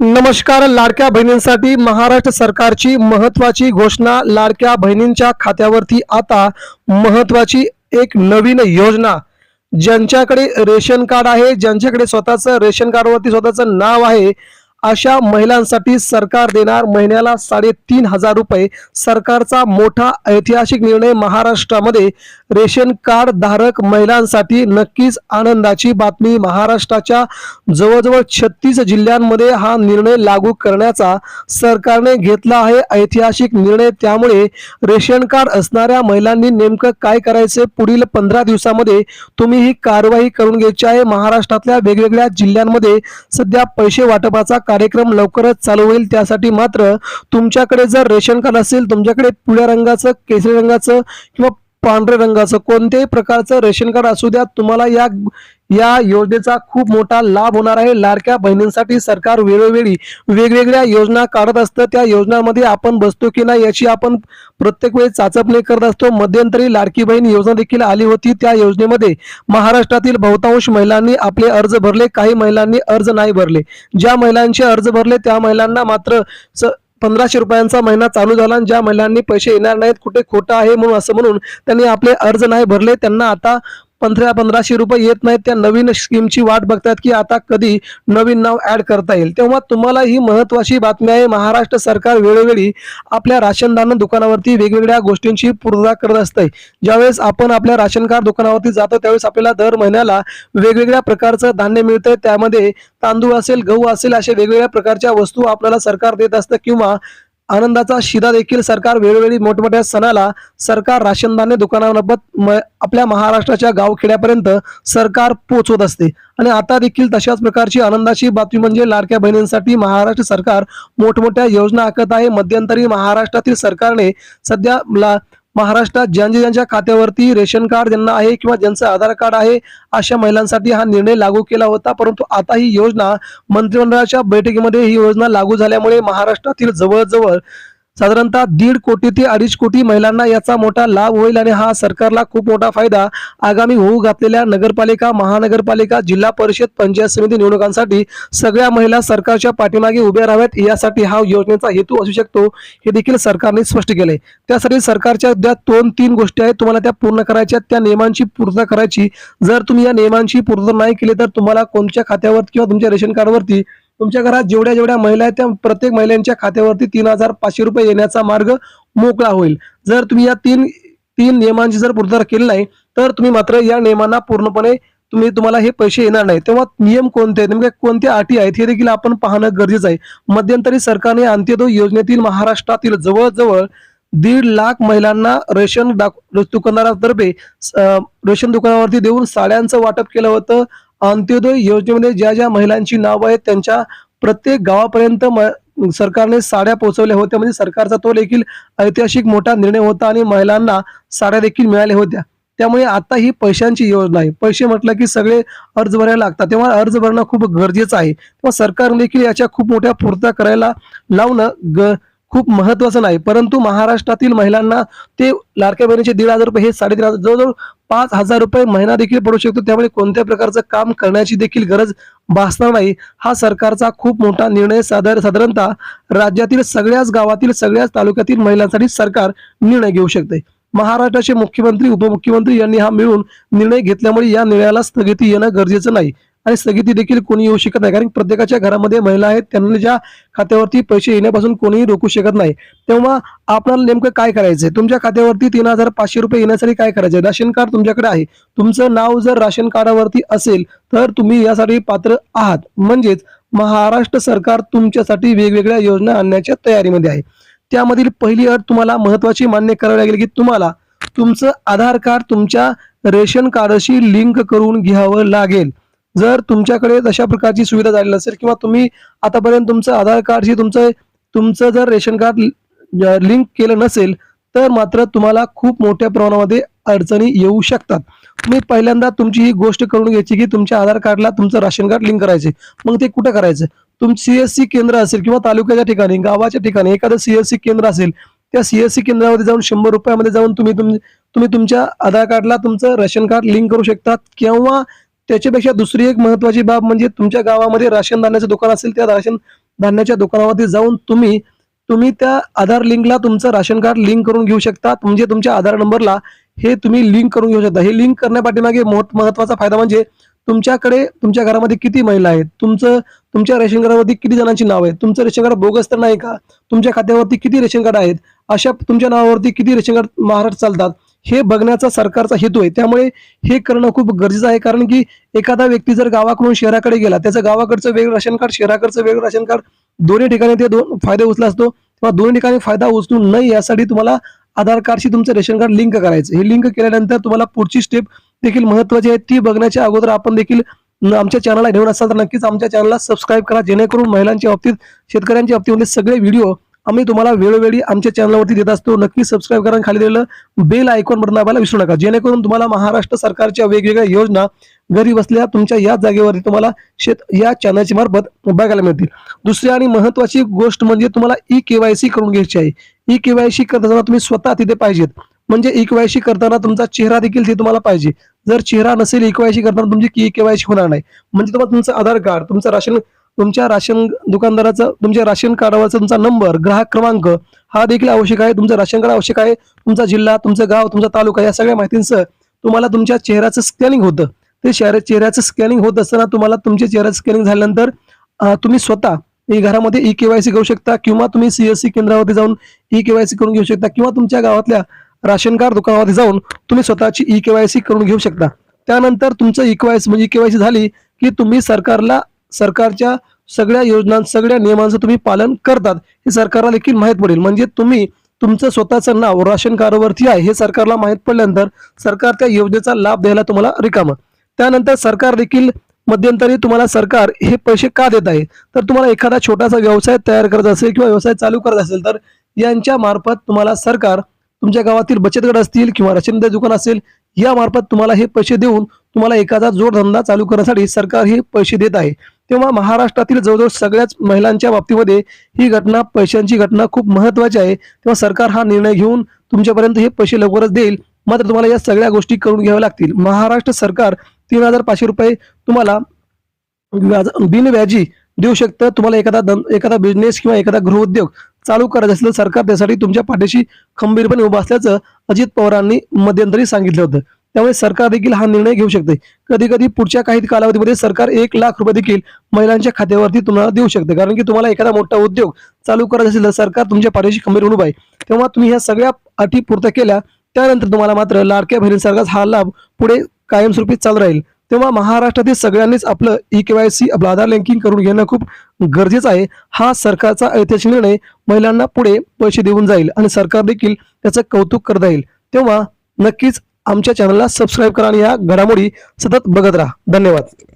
नमस्कार लाडक्या बहिणींसाठी महाराष्ट्र सरकारची महत्वाची घोषणा लाडक्या बहिणींच्या खात्यावरती आता महत्वाची एक नवीन योजना. ज्यांच्याकडे रेशन कार्ड आहे ज्यांच्याकडे स्वतःचं रेशन कार्डवरती स्वतःचं नाव आहे अशा महिलांसाठी सरकार देणार महिन्याला साडेतीन हजार रुपये. सरकारचा मोठा ऐतिहासिक निर्णय महाराष्ट्रामध्ये रेशन कार्ड धारक महिलांसाठी नक्कीच आनंदाची बातमी. महाराष्ट्राच्या जवळजवळ छत्तीस जिल्ह्यांमध्ये हा निर्णय लागू करण्याचा सरकारने घेतला आहे. ऐतिहासिक निर्णय त्यामुळे रेशन कार्ड असणाऱ्या महिलांनी नेमकं काय करायचे? पुढील पंधरा दिवसामध्ये तुम्ही ही कारवाई करून घ्यायची आहे. महाराष्ट्रातल्या वेगवेगळ्या जिल्ह्यांमध्ये सध्या पैसे वाटपाचा कार्यक्रम लवकरच चालू होईल. त्यासाठी मात्र तुमच्याकडे जर रेशन कार्ड असेल तुमच्याकडे पिवळ्या रंगाचं केसरी रंगाचं किंवा पांढऱ्या रंगाचं. कोणत्याही प्रकारचं रेशन कार्ड असू द्या तुम्हाला या या योजनेचा खूप मोठा लाभ होणार आहे. लाडक्या बहिणींसाठी सरकार वेळोवेळी वेगवेगळ्या योजना काढत असतं. त्या योजनांमध्ये आपण बसतो की नाही याची आपण प्रत्येक वेळी चाचपणी करत असतो. मध्यंतरी लाडकी बहीण योजना देखील आली होती. त्या योजनेमध्ये महाराष्ट्रातील बहुतांश महिलांनी आपले अर्ज भरले. काही महिलांनी अर्ज नाही भरले. ज्या महिलांचे अर्ज भरले त्या महिलांना मात्र स- पंधराशे रुपयांचा महिना चालू झाला आणि ज्या महिलांनी पैसे येणार नाहीत कुठे खोटं आहे म्हणून असं म्हणून त्यांनी आपले अर्ज नाही भरले त्यांना आता पंधरा पंधराशे रुपये येत नाहीत. त्या नवीन स्कीमची वाट बघतात की आता कधी नवीन नाव ऍड करता येईल. तेव्हा तुम्हाला ही महत्वाची बातमी आहे. महाराष्ट्र सरकार वेळोवेळी आपल्या राशनदान दुकानावरती वेगवेगळ्या गोष्टींची पूर्तता करत असते. ज्यावेळेस आपण आपल्या राशन कार्ड दुकानावरती जातो त्यावेळेस आपल्याला दर महिन्याला वेगवेगळ्या प्रकारचं धान्य मिळतंय. त्यामध्ये तांदूळ असेल गहू असेल अशा वेगवेगळ्या प्रकारच्या वस्तू आपल्याला सरकार देत असतं किंवा आनंदाचा शिदा देखील सरकार वेळोवेळी मोठमोठ्या सणाला सरकार राशनदाने धान्य दुकानामार्फत म- आपल्या महाराष्ट्राच्या गावखेड्यापर्यंत सरकार पोचवत असते. आणि आता देखील तशाच प्रकारची आनंदाची बातमी म्हणजे लाडक्या बहिणींसाठी महाराष्ट्र सरकार मोठमोठ्या योजना आखत आहे. मध्यंतरी महाराष्ट्रातील सरकारने सध्या ला महाराष्ट्रात ज्यांच्या ज्यांच्या खात्यावरती रेशन कार्ड ज्यांना आहे किंवा ज्यांचं आधार कार्ड आहे अशा महिलांसाठी हा निर्णय लागू केला होता. परंतु आता ही योजना मंत्रिमंडळाच्या बैठकीमध्ये ही योजना लागू झाल्यामुळे महाराष्ट्रातील जवळजवळ साधारणतः दीड कोटी ते अडीच कोटी महिलांना याचा मोठा लाभ होईल आणि हा सरकारला खूप मोठा फायदा आगामी होऊ घातलेल्या नगरपालिका महानगरपालिका जिल्हा परिषद पंचायत समिती निवडणुकांसाठी सगळ्या महिला सरकारच्या पाठीमागे उभ्या राहाव्यात. यासाठी हा योजनेचा हेतू असू शकतो हे देखील सरकारने स्पष्ट केले. त्यासाठी सरकारच्या ज्या दोन तीन गोष्टी आहेत तुम्हाला त्या पूर्ण करायच्या त्या नियमांची पूर्तता करायची. जर तुम्ही या नियमांची पूर्तता नाही केली तर तुम्हाला कोणत्या खात्यावर किंवा तुमच्या रेशन कार्डवरती तुमच्या घरात जेवढ्या जेवढ्या महिला आहेत त्या प्रत्येक महिलांच्या खात्यावरती तीन हजार पाचशे रुपये येण्याचा मार्ग मोकळा होईल. जर तुम्ही या तीन तीन नियमांची जर पूर्तता केली नाही तर तुम्ही मात्र या नियमांना पूर्णपणे तुम्ही तुम्हाला हे पैसे येणार नाही. तेव्हा नियम कोणते आहेत? नेमक्या कोणत्या अटी आहेत? हे देखील आपण पाहणं गरजेचं आहे. मध्यंतरी सरकारने अंत्योदय योजनेतील महाराष्ट्रातील जवळजवळ दीड लाख महिलांना रेशन दाख- दुकानदारातर्फे रेशन दुकानावरती देऊन साड्यांचं वाटप केलं होतं. अंत्योदय योजनेमध्ये ज्या ज्या महिलांची नावं आहेत त्यांच्या प्रत्येक गावापर्यंत म- सरकारने साड्या पोहोचवल्या होत्या. म्हणजे सरकारचा तो देखील ऐतिहासिक मोठा निर्णय होता आणि महिलांना साड्या देखील मिळाल्या होत्या. त्यामुळे आता ही पैशांची योजना आहे. पैसे म्हटलं की सगळे अर्ज भरायला लागतात. तेव्हा अर्ज भरणं खूप गरजेचं आहे. तेव्हा सरकार देखील याच्या खूप मोठ्या पूर्तता करायला लावणं ग खूप महत्वाचं नाही. परंतु महाराष्ट्रातील महिलांना ते लाडक्या बहिणीचे दीड हजार रुपये हे साडेतीन हजार जवळजवळ पाच हजार रुपये महिना देखील पडू शकतो. त्यामुळे कोणत्या प्रकारचं काम करण्याची देखील गरज भासणार नाही. हा सरकारचा खूप मोठा निर्णय साधार साधारणतः राज्यातील सगळ्याच गावातील सगळ्याच तालुक्यातील महिलांसाठी सरकार निर्णय घेऊ शकते. महाराष्ट्राचे मुख्यमंत्री उपमुख्यमंत्री यांनी हा मिळून निर्णय घेतल्यामुळे या निर्णयाला स्थगिती येणं गरजेचं नाही. आणि स्थगिती देखील कोणी येऊ शकत नाही. कारण प्रत्येकाच्या घरामध्ये महिला आहेत त्यांना ज्या खात्यावरती पैसे येण्यापासून कोणीही रोखू शकत नाही. तेव्हा आपल्याला नेमकं काय करायचंय? तुमच्या खात्यावरती तीन हजार पाचशे रुपये येण्यासाठी काय करायचंय? राशन कार्ड तुमच्याकडे आहे. तुमचं नाव जर राशन कार्डावरती असेल तर तुम्ही यासाठी पात्र आहात. म्हणजेच महाराष्ट्र सरकार तुमच्यासाठी वेगवेगळ्या योजना आणण्याच्या तयारीमध्ये आहे. त्यामधील पहिली अट तुम्हाला महत्वाची मान्य करावी लागेल की तुम्हाला तुमचं आधार कार्ड तुमच्या रेशन कार्डशी लिंक करून घ्यावं लागेल. जर तुमच्याकडे तशा प्रकारची सुविधा झाली नसेल किंवा तुम्ही आतापर्यंत तुमचं आधार कार्डशी तुमचं तुमचं जर रेशन कार्ड लिंक केलं नसेल तर मात्र तुम्हाला खूप मोठ्या प्रमाणामध्ये अडचणी येऊ शकतात. तुम्ही पहिल्यांदा तुमची ही गोष्ट करून घ्यायची की तुमच्या आधार कार्डला तुमचं राशन कार्ड लिंक करायचे मग ते कुठं करायचं? तुमचं सीएससी केंद्र असेल किंवा तालुक्याच्या ठिकाणी गावाच्या ठिकाणी एखादं सीएससी केंद्र असेल त्या सीएससी केंद्रामध्ये जाऊन शंभर रुपयामध्ये जाऊन तुम्ही तुम- तुम्ही तुमच्या आधार कार्डला तुमचं रेशन कार्ड लिंक करू शकता किंवा त्याच्यापेक्षा दुसरी एक महत्वाची बाब म्हणजे तुमच्या गावामध्ये राशन धान्याचं दुकान असेल त्या राशन धान्याच्या दुकानावरती जाऊन तुम्ही तुम्ही त्या आधार लिंकला तुमचं राशन कार्ड लिंक करून घेऊ शकता. म्हणजे तुमच्या आधार नंबरला हे तुम्ही लिंक करून घेऊ शकता. हे लिंक करण्यापाठीमागे महत्त्वाचा फायदा म्हणजे तुमच्याकडे तुमच्या घरामध्ये किती महिला आहेत? तुमचं तुमच्या रेशन कार्डावरती किती जणांची नाव आहे तुमचं रेशन कार्ड बोगस तर नाही का? तुमच्या खात्यावरती किती रेशन कार्ड आहेत? अशा तुमच्या नावावरती किती रेशन कार्ड महाराष्ट्र चालतात? हे बघण्याचा सरकारचा हेतू आहे. त्यामुळे हे करणं खूप गरजेचं आहे. कारण की एखादा व्यक्ती जर गावाकडून शहराकडे गेला त्याचं गावाकडचं वेगळं राशन कार्ड शहराकडचं वेगळं राशन कार्ड दोन्ही ठिकाणी ते दोन फायदे उचला असतो. तेव्हा दोन्ही ठिकाणी फायदा उचलू नये यासाठी तुम्हाला आधार कार्डशी तुमचं रेशन कार्ड लिंक करायचं. हे लिंक केल्यानंतर तुम्हाला पुढची स्टेप देखील महत्वाची आहे. ती बघण्याच्या अगोदर आपण देखील न- आमच्या चॅनलला घेऊन असाल तर नक्कीच आमच्या चॅनलला सबस्क्राईब करा. जेणेकरून महिलांच्या बाबतीत शेतकऱ्यांच्या बाबतीमध्ये सगळे व्हिडिओ आम्ही तुम्हाला वेळोवेळी आमच्या चॅनलवरती देत असतो. नक्की सबस्क्राईब करा खाली दिलेलं बेल आयकॉन बटन दाबायला विसरू नका. जेणेकरून तुम्हाला महाराष्ट्र सरकारच्या वेगवेगळ्या योजना घरी बसल्या तुमच्या या जागेवरती तुम्हाला शेत या चॅनलच्या मार्फत बघायला मिळतील. दुसरी आणि महत्वाची गोष्ट म्हणजे तुम्हाला ई केवायसी करून घ्यायची आहे. ई केवायसी करताना तुम्ही स्वतः तिथे पाहिजेत. म्हणजे ई केवायसी करताना तुमचा चेहरा देखील ते तुम्हाला पाहिजे. जर चेहरा नसेल ई केवायसी करताना तुमची ई केवायसी होणार नाही. म्हणजे तुम्हाला तुमचं आधार कार्ड तुमचं राशन तुमच्या राशन दुकानदाराचं तुमच्या राशन कार्डावरचा तुमचा नंबर ग्राहक क्रमांक हा देखील आवश्यक आहे. तुमचं राशन कार्ड आवश्यक आहे. तुमचा जिल्हा तुमचं गाव तुमचा तालुका या सगळ्या माहितींसह तुम्हाला तुमच्या चेहऱ्याचं स्कॅनिंग होतं. ते शहर चेहऱ्याचं स्कॅनिंग होत असताना तुम्हाला तुमच्या चेहऱ्याचं स्कॅनिंग झाल्यानंतर तुम्ही स्वतः ई घरामध्ये ई केवायसी करू शकता किंवा तुम्ही सीएससी केंद्रावरती जाऊन ई केवायसी करून घेऊ शकता किंवा तुमच्या गावातल्या राशन कार्ड दुकानावरती जाऊन तुम्ही स्वतःची ई केवायसी करून घेऊ शकता. त्यानंतर तुमचं ई केवायसी म्हणजे ई केवायसी झाली की तुम्ही सरकारला सरकारच्या सगळ्या योजना सगळ्या नियमांचं तुम्ही पालन करतात हे सरकारला देखील माहीत पडेल. म्हणजे तुम्ही तुमचं स्वतःचं नाव राशन कार्डवरती आहे हे सरकारला माहीत पडल्यानंतर सरकार त्या योजनेचा लाभ द्यायला तुम्हाला रिकामा. त्यानंतर सरकार देखील मध्यंतरी तुम्हाला सरकार हे पैसे का देत आहे? तर तुम्हाला एखादा छोटासा व्यवसाय तयार करत असेल किंवा व्यवसाय चालू करत असेल तर यांच्या मार्फत तुम्हाला सरकार तुमच्या गावातील बचत गट असतील किंवा राशन दुकान असेल या मार्फत तुम्हाला हे पैसे देऊन तुम्हाला एखादा जोडधंदा चालू करण्यासाठी सरकार हे पैसे देत आहे. तेव्हा महाराष्ट्रातील जवळजवळ सगळ्याच महिलांच्या बाबतीमध्ये ही घटना पैशांची घटना खूप महत्वाची आहे. तेव्हा सरकार हा निर्णय घेऊन तुमच्यापर्यंत हे पैसे लवकरच देईल. मात्र तुम्हाला या सगळ्या गोष्टी करून घ्याव्या लागतील. महाराष्ट्र सरकार तीन हजार पाचशे रुपये तुम्हाला व्याज बिनव्याजी देऊ शकतं. तुम्हाला एखादा एखादा बिझनेस किंवा एखादा गृहउद्योग चालू करायचा असेल तर सरकार त्यासाठी तुमच्या पाठीशी खंबीरपणे उभं असल्याचं अजित पवारांनी मध्यंतरी सांगितलं होतं. त्यामुळे सरकार देखील हा निर्णय घेऊ शकते. कधी कधी पुढच्या काही कालावधीमध्ये सरकार एक लाख रुपये देखील महिलांच्या खात्यावरती तुम्हाला देऊ शकते. कारण की तुम्हाला एखादा मोठा उद्योग चालू करत असेल तर सरकार तुमच्या पाठीशी खंबीर उभं आहे. तेव्हा तुम्ही ह्या सगळ्या अटी पूर्त केल्या त्यानंतर तुम्हाला मात्र लाडक्या बहिणीसारखाच हा लाभ पुढे कायमस्वरूपी चालू राहील. तेव्हा महाराष्ट्रातील सगळ्यांनीच आपलं ई केवायसी आपलं आधार लिंकिंग करून घेणं खूप गरजेचं आहे. हा सरकारचा ऐतिहासिक निर्णय महिलांना पुढे पैसे देऊन जाईल आणि सरकार देखील त्याचं कौतुक करता येईल. तेव्हा नक्कीच आमच्या चॅनलला सबस्क्राईब करा आणि या घडामोडी सतत बघत राहा. धन्यवाद.